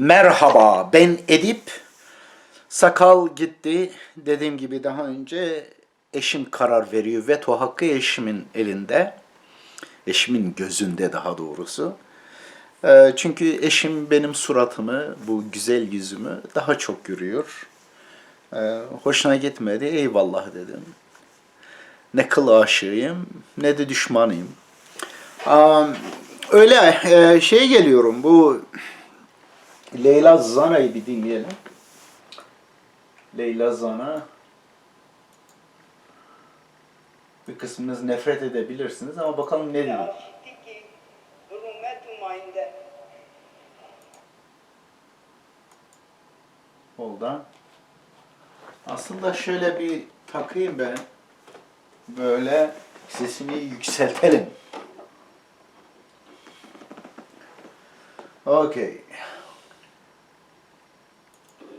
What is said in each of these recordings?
Merhaba, ben Edip. Sakal gitti. Dediğim gibi daha önce eşim karar veriyor. Veto hakkı eşimin elinde. Eşimin gözünde daha doğrusu. Ee, çünkü eşim benim suratımı, bu güzel yüzümü daha çok görüyor. Ee, hoşuna gitmedi. Eyvallah dedim. Ne kıl aşığıyım ne de düşmanıyım. Öyle şeye geliyorum. Bu Leyla Zana'yı bir dinleyelim. Leyla Zana bir kısmınız nefret edebilirsiniz ama bakalım ne diyor. Oldan. Aslında şöyle bir takayım ben. Böyle sesini yükseltelim. Okay.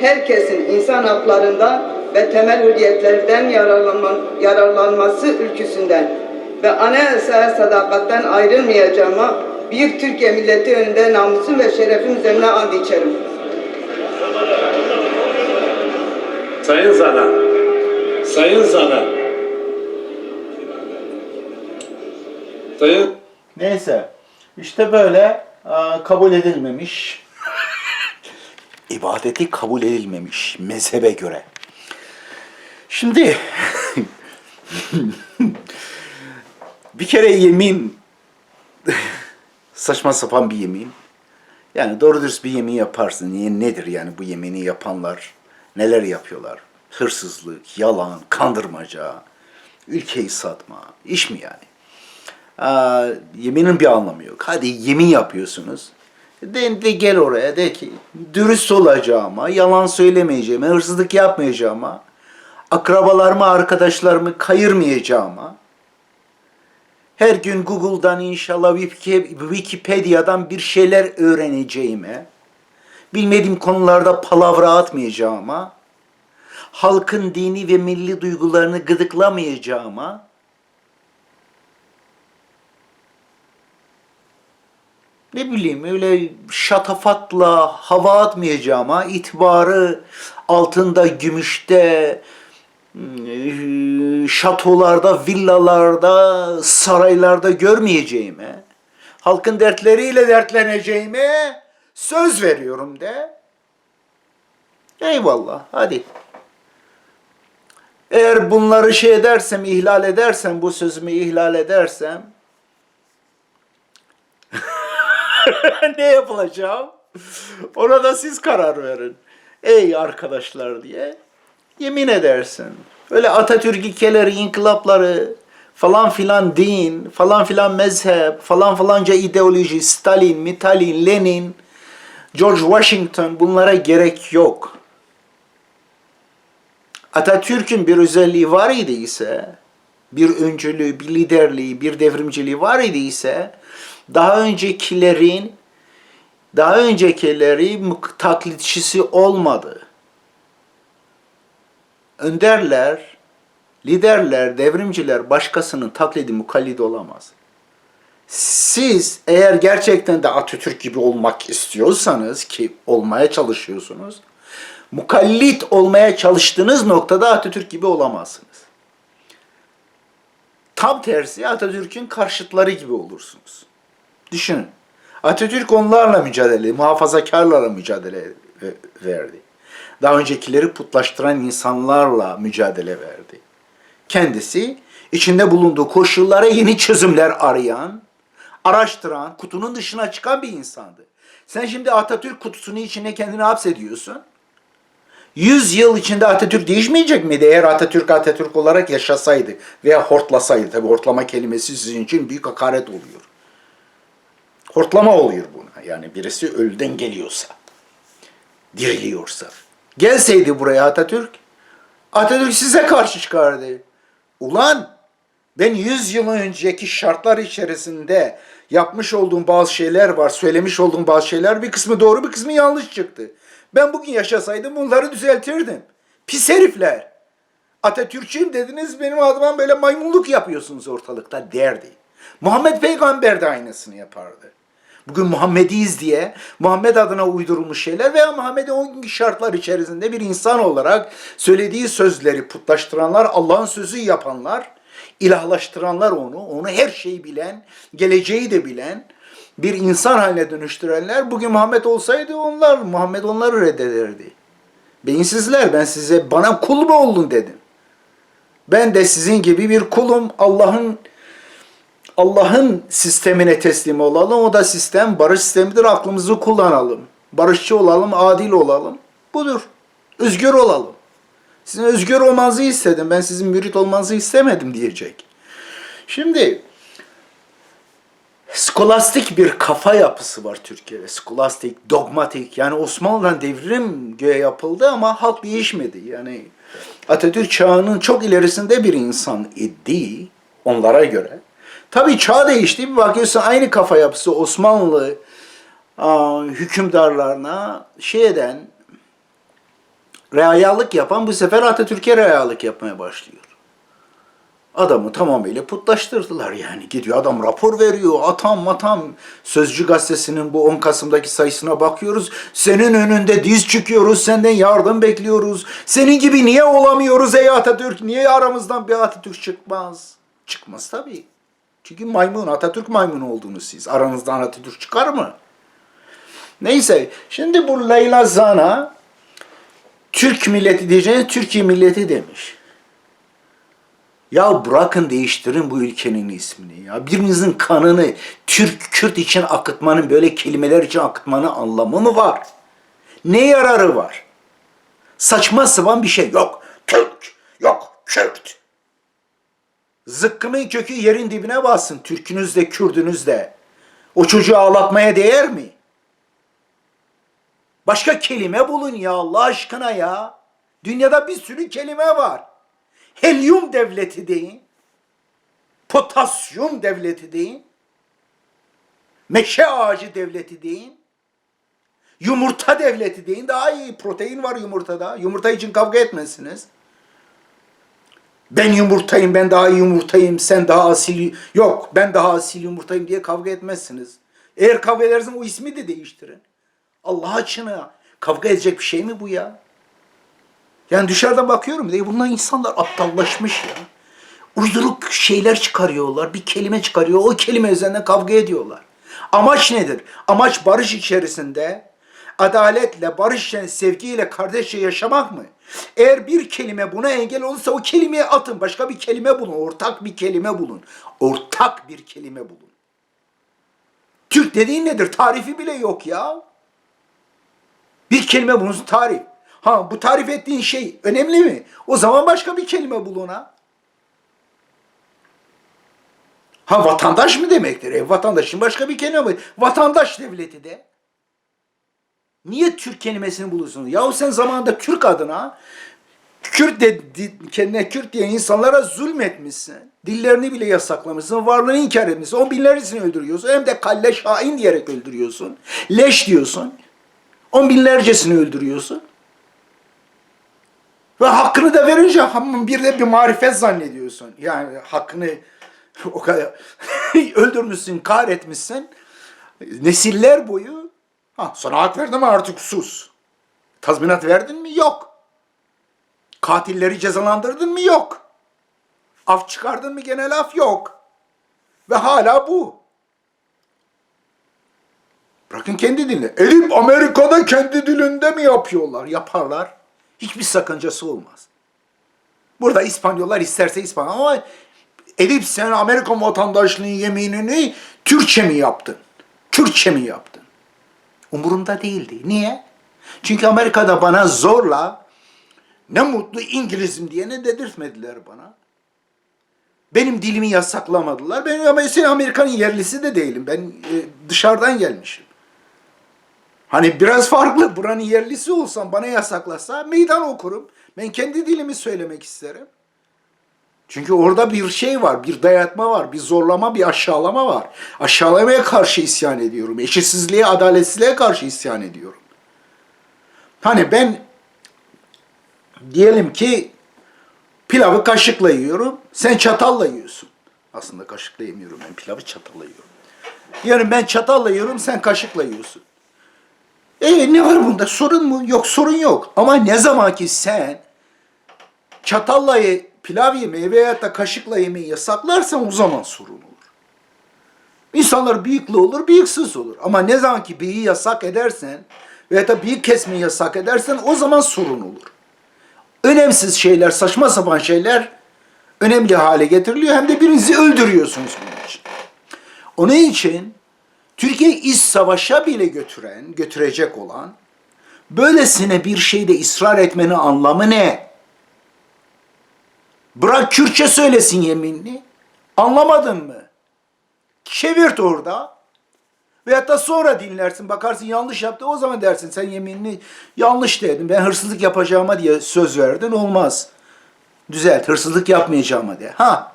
herkesin insan haklarından ve temel hürriyetlerden yararlanma, yararlanması ülküsünden ve anayasaya sadakatten ayrılmayacağıma büyük Türkiye milleti önünde namusum ve şerefim üzerine and içerim. Sayın Zana, Sayın Zana, Sayın Neyse. işte böyle kabul edilmemiş. İbadeti kabul edilmemiş mezhebe göre. Şimdi bir kere yemin saçma sapan bir yemin. Yani doğru dürüst bir yemin yaparsın. Niye nedir yani bu yemini yapanlar neler yapıyorlar? Hırsızlık, yalan, kandırmaca, ülkeyi satma. iş mi yani? Aa, yeminin bir anlamı yok. Hadi yemin yapıyorsunuz. De, de gel oraya de ki dürüst olacağıma, yalan söylemeyeceğime, hırsızlık yapmayacağıma, akrabalarımı, arkadaşlarımı kayırmayacağıma, her gün Google'dan inşallah Wiki- Wikipedia'dan bir şeyler öğreneceğime, bilmediğim konularda palavra atmayacağıma, halkın dini ve milli duygularını gıdıklamayacağıma, ne bileyim öyle şatafatla hava atmayacağıma, itibarı altında, gümüşte, eee, şatolarda, villalarda, saraylarda görmeyeceğime, halkın dertleriyle dertleneceğime söz veriyorum de. Eyvallah, hadi. Eğer bunları şey edersem, ihlal edersem, bu sözümü ihlal edersem, ne yapılacağım? Ona da siz karar verin. Ey arkadaşlar diye yemin edersin. Öyle Atatürk ilkeleri, inkılapları, falan filan din, falan filan mezhep, falan falanca ideoloji, Stalin, Mitalin, Lenin, George Washington bunlara gerek yok. Atatürk'ün bir özelliği var idiyse, bir öncülüğü, bir liderliği, bir devrimciliği var idiyse, daha öncekilerin daha öncekileri taklitçisi olmadı. Önderler, liderler, devrimciler başkasının taklidi mukallidi olamaz. Siz eğer gerçekten de Atatürk gibi olmak istiyorsanız ki olmaya çalışıyorsunuz, mukallit olmaya çalıştığınız noktada Atatürk gibi olamazsınız. Tam tersi Atatürk'ün karşıtları gibi olursunuz. Düşünün. Atatürk onlarla mücadele, muhafazakarlarla mücadele ve- verdi. Daha öncekileri putlaştıran insanlarla mücadele verdi. Kendisi içinde bulunduğu koşullara yeni çözümler arayan, araştıran, kutunun dışına çıkan bir insandı. Sen şimdi Atatürk kutusunun içine kendini hapsediyorsun. 100 yıl içinde Atatürk değişmeyecek miydi eğer Atatürk Atatürk olarak yaşasaydı veya hortlasaydı? Tabi hortlama kelimesi sizin için büyük hakaret oluyor. Hortlama oluyor buna. Yani birisi ölüden geliyorsa. diriliyorsa. Gelseydi buraya Atatürk, Atatürk size karşı çıkardı. Ulan ben 100 yıl önceki şartlar içerisinde yapmış olduğum bazı şeyler var, söylemiş olduğum bazı şeyler bir kısmı doğru bir kısmı yanlış çıktı. Ben bugün yaşasaydım bunları düzeltirdim. Pis herifler. Atatürkçüyüm dediniz benim adıma böyle maymunluk yapıyorsunuz ortalıkta derdi. Muhammed Peygamber de aynısını yapardı. Bugün Muhammediyiz diye Muhammed adına uydurulmuş şeyler veya Muhammed'in o şartlar içerisinde bir insan olarak söylediği sözleri putlaştıranlar, Allah'ın sözü yapanlar, ilahlaştıranlar onu, onu her şeyi bilen, geleceği de bilen bir insan haline dönüştürenler bugün Muhammed olsaydı onlar, Muhammed onları reddederdi. Beyinsizler ben size bana kul mu olun dedim. Ben de sizin gibi bir kulum. Allah'ın Allah'ın sistemine teslim olalım. O da sistem barış sistemidir. Aklımızı kullanalım. Barışçı olalım, adil olalım. Budur. Özgür olalım. Sizin özgür olmanızı istedim. Ben sizin mürit olmanızı istemedim diyecek. Şimdi skolastik bir kafa yapısı var Türkiye'de. Skolastik, dogmatik. Yani Osmanlı'dan devrim yapıldı ama halk değişmedi. Yani Atatürk çağının çok ilerisinde bir insan idi onlara göre. Tabii çağ değişti. Bir bakıyorsun aynı kafa yapısı Osmanlı aa, hükümdarlarına şey eden, reayalık yapan bu sefer Atatürk'e reayalık yapmaya başlıyor. Adamı tamamıyla putlaştırdılar yani. Gidiyor adam rapor veriyor. Atam matam. Sözcü gazetesinin bu 10 Kasım'daki sayısına bakıyoruz. Senin önünde diz çıkıyoruz. Senden yardım bekliyoruz. Senin gibi niye olamıyoruz ey Atatürk? Niye aramızdan bir Atatürk çıkmaz? Çıkmaz tabii. Çünkü maymun, Atatürk maymunu oldunuz siz. Aranızdan Atatürk çıkar mı? Neyse. Şimdi bu Leyla Zana Türk milleti diyeceğine Türkiye milleti demiş. Ya bırakın değiştirin bu ülkenin ismini ya. Birinizin kanını Türk, Kürt için akıtmanın böyle kelimeler için akıtmanın anlamı mı var? Ne yararı var? Saçma sapan bir şey yok. Türk, yok Kürt. Zıkkımın kökü yerin dibine bassın. Türkünüz de Kürdünüz de. O çocuğu ağlatmaya değer mi? Başka kelime bulun ya Allah aşkına ya. Dünyada bir sürü kelime var. Helyum devleti deyin. Potasyum devleti deyin. Meşe ağacı devleti deyin. Yumurta devleti deyin. Daha iyi protein var yumurtada. Yumurta için kavga etmezsiniz. Ben yumurtayım, ben daha iyi yumurtayım, sen daha asil... Yok, ben daha asil yumurtayım diye kavga etmezsiniz. Eğer kavga ederseniz o ismi de değiştirin. Allah aşkına kavga edecek bir şey mi bu ya? Yani dışarıdan bakıyorum diye bunlar insanlar aptallaşmış ya. Uyduruk şeyler çıkarıyorlar, bir kelime çıkarıyor, o kelime üzerinden kavga ediyorlar. Amaç nedir? Amaç barış içerisinde, adaletle, barış içerisinde, sevgiyle, kardeşçe yaşamak mı? Eğer bir kelime buna engel olursa o kelimeyi atın, başka bir kelime bulun, ortak bir kelime bulun. Ortak bir kelime bulun. Türk dediğin nedir? Tarifi bile yok ya. Bir kelime bulun, tarif. Ha bu tarif ettiğin şey önemli mi? O zaman başka bir kelime bul ona. Ha vatandaş mı demektir? E, vatandaşın başka bir kelime mi? Vatandaş devleti de. Niye Türk kelimesini buluyorsunuz? Yahu sen zamanında Türk adına Kürt de, di- kendine Kürt diye insanlara zulmetmişsin. Dillerini bile yasaklamışsın. Varlığını inkar etmişsin. On binlercesini öldürüyorsun. Hem de kalle şahin diyerek öldürüyorsun. Leş diyorsun. On binlercesini öldürüyorsun. Ve hakkını da verince bir de bir marifet zannediyorsun. Yani hakkını o kadar öldürmüşsün, kahretmişsin. Nesiller boyu ha, sana hak verdim artık sus. Tazminat verdin mi? Yok. Katilleri cezalandırdın mı? Yok. Af çıkardın mı? Gene laf yok. Ve hala bu. Bırakın kendi dilini. Elif Amerika'da kendi dilinde mi yapıyorlar? Yaparlar. Hiçbir sakıncası olmaz. Burada İspanyollar isterse İspanyol ama Elif sen Amerika vatandaşlığı yeminini Türkçe mi yaptın? Kürtçe mi yaptın? Umurumda değildi. Niye? Çünkü Amerika'da bana zorla ne mutlu İngilizim diye ne dedirtmediler bana. Benim dilimi yasaklamadılar. Ben ama Amerika'nın yerlisi de değilim. Ben e, dışarıdan gelmişim. Hani biraz farklı. Buranın yerlisi olsam bana yasaklasa meydan okurum. Ben kendi dilimi söylemek isterim. Çünkü orada bir şey var, bir dayatma var, bir zorlama, bir aşağılama var. Aşağılamaya karşı isyan ediyorum. Eşitsizliğe, adaletsizliğe karşı isyan ediyorum. Hani ben diyelim ki pilavı kaşıkla yiyorum, sen çatalla yiyorsun. Aslında kaşıkla yemiyorum ben, pilavı çatalla yiyorum. Diyelim ben çatalla yiyorum, sen kaşıkla yiyorsun. E ne var bunda? Sorun mu? Yok sorun yok. Ama ne zaman ki sen çatalla pilav yemeği veya da kaşıkla yemeği yasaklarsan o zaman sorun olur. İnsanlar bıyıklı olur, bıyıksız olur. Ama ne zaman ki bıyığı yasak edersen veya da bıyık kesmeyi yasak edersen o zaman sorun olur. Önemsiz şeyler, saçma sapan şeyler önemli hale getiriliyor. Hem de birinizi öldürüyorsunuz bunun için. Onun için Türkiye iç savaşa bile götüren, götürecek olan böylesine bir şeyde ısrar etmenin anlamı ne? Bırak Kürtçe söylesin yeminli. Anlamadın mı? Çevirt orada. Veyahut da sonra dinlersin. Bakarsın yanlış yaptı. O zaman dersin sen yeminli yanlış dedin. Ben hırsızlık yapacağıma diye söz verdin. Olmaz. Düzelt. Hırsızlık yapmayacağıma de. Ha.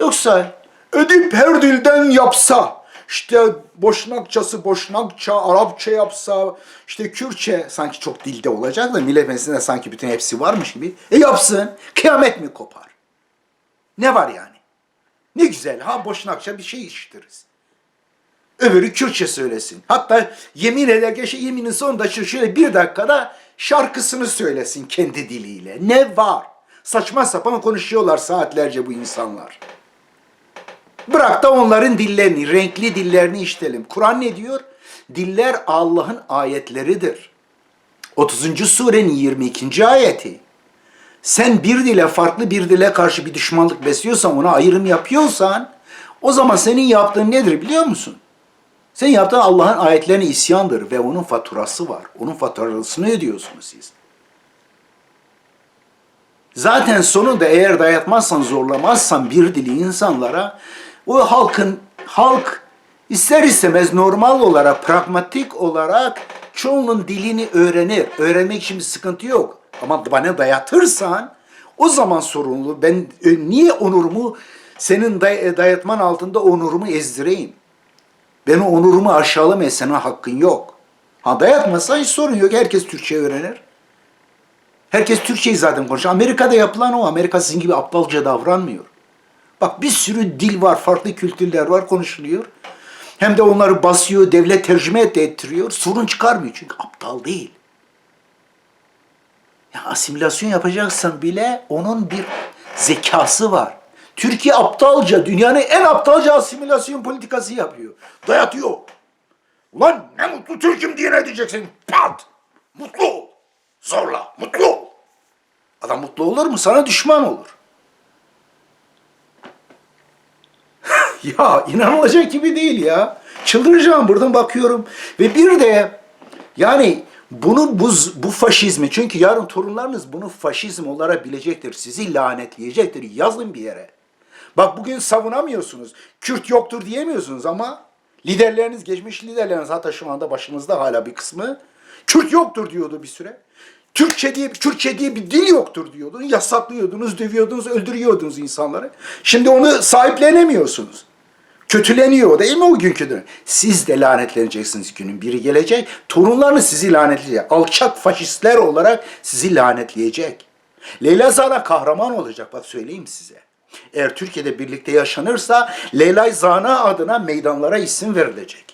Yoksa Edip her dilden yapsa, işte Boşnakçası Boşnakça, Arapça yapsa, işte Kürtçe sanki çok dilde olacak da millet meclisinde sanki bütün hepsi varmış gibi. E yapsın, kıyamet mi kopar? Ne var yani? Ne güzel, ha Boşnakça bir şey işitiriz. Öbürü Kürtçe söylesin. Hatta yemin eder geçe yeminin sonunda şöyle bir dakikada şarkısını söylesin kendi diliyle. Ne var? Saçma sapan konuşuyorlar saatlerce bu insanlar. Bırak da onların dillerini, renkli dillerini işitelim. Kur'an ne diyor? Diller Allah'ın ayetleridir. 30. surenin 22. ayeti. Sen bir dile farklı bir dile karşı bir düşmanlık besliyorsan, ona ayrım yapıyorsan, o zaman senin yaptığın nedir biliyor musun? Senin yaptığın Allah'ın ayetlerine isyandır ve onun faturası var. Onun faturasını ödüyorsunuz siz. Zaten sonunda eğer dayatmazsan, zorlamazsan bir dili insanlara, o halkın, halk ister istemez normal olarak, pragmatik olarak çoğunun dilini öğrenir. Öğrenmek için bir sıkıntı yok. Ama bana dayatırsan o zaman sorunlu. Ben e, niye onurumu senin day- dayatman altında onurumu ezdireyim? Ben o onurumu aşağılamaya senin hakkın yok. Ha dayatmasan hiç sorun yok. Herkes Türkçe öğrenir. Herkes Türkçeyi zaten konuşuyor. Amerika'da yapılan o. Amerika sizin gibi aptalca davranmıyor. Bak bir sürü dil var, farklı kültürler var konuşuluyor. Hem de onları basıyor, devlet tercüme ettiriyor. Sorun çıkarmıyor çünkü aptal değil. Ya asimilasyon yapacaksan bile onun bir zekası var. Türkiye aptalca, dünyanın en aptalca asimilasyon politikası yapıyor. Dayatıyor. Ulan ne mutlu Türk'üm diye ne diyeceksin? Pat! Mutlu ol. Zorla, mutlu ol. Adam mutlu olur mu? Sana düşman olur. ya inanılacak gibi değil ya. Çıldıracağım buradan bakıyorum. Ve bir de yani bunu bu, bu faşizmi çünkü yarın torunlarınız bunu faşizm olarak bilecektir. Sizi lanetleyecektir. Yazın bir yere. Bak bugün savunamıyorsunuz. Kürt yoktur diyemiyorsunuz ama liderleriniz, geçmiş liderleriniz hatta şu anda başımızda hala bir kısmı Kürt yoktur diyordu bir süre. Türkçe diye, Türkçe diye bir dil yoktur diyordu. Yasaklıyordunuz, dövüyordunuz, öldürüyordunuz insanları. Şimdi onu sahiplenemiyorsunuz. Kötüleniyor değil mi o günkü dönem? Siz de lanetleneceksiniz günün biri gelecek. Torunlarınız sizi lanetleyecek. Alçak faşistler olarak sizi lanetleyecek. Leyla Zana kahraman olacak bak söyleyeyim size. Eğer Türkiye'de birlikte yaşanırsa Leyla Zana adına meydanlara isim verilecek.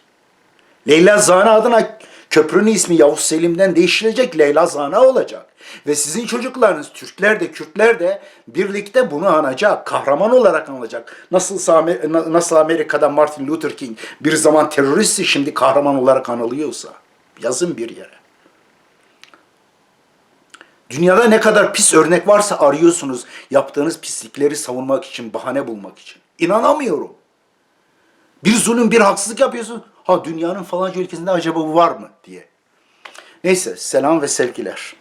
Leyla Zana adına köprünün ismi Yavuz Selim'den değiştirecek Leyla Zana olacak. Ve sizin çocuklarınız Türkler de Kürtler de birlikte bunu anacak. Kahraman olarak anılacak. Nasıl, nasıl Amerika'da Martin Luther King bir zaman teröristti şimdi kahraman olarak anılıyorsa. Yazın bir yere. Dünyada ne kadar pis örnek varsa arıyorsunuz yaptığınız pislikleri savunmak için, bahane bulmak için. İnanamıyorum. Bir zulüm, bir haksızlık yapıyorsun. Ha dünyanın falanca ülkesinde acaba bu var mı diye. Neyse selam ve sevgiler.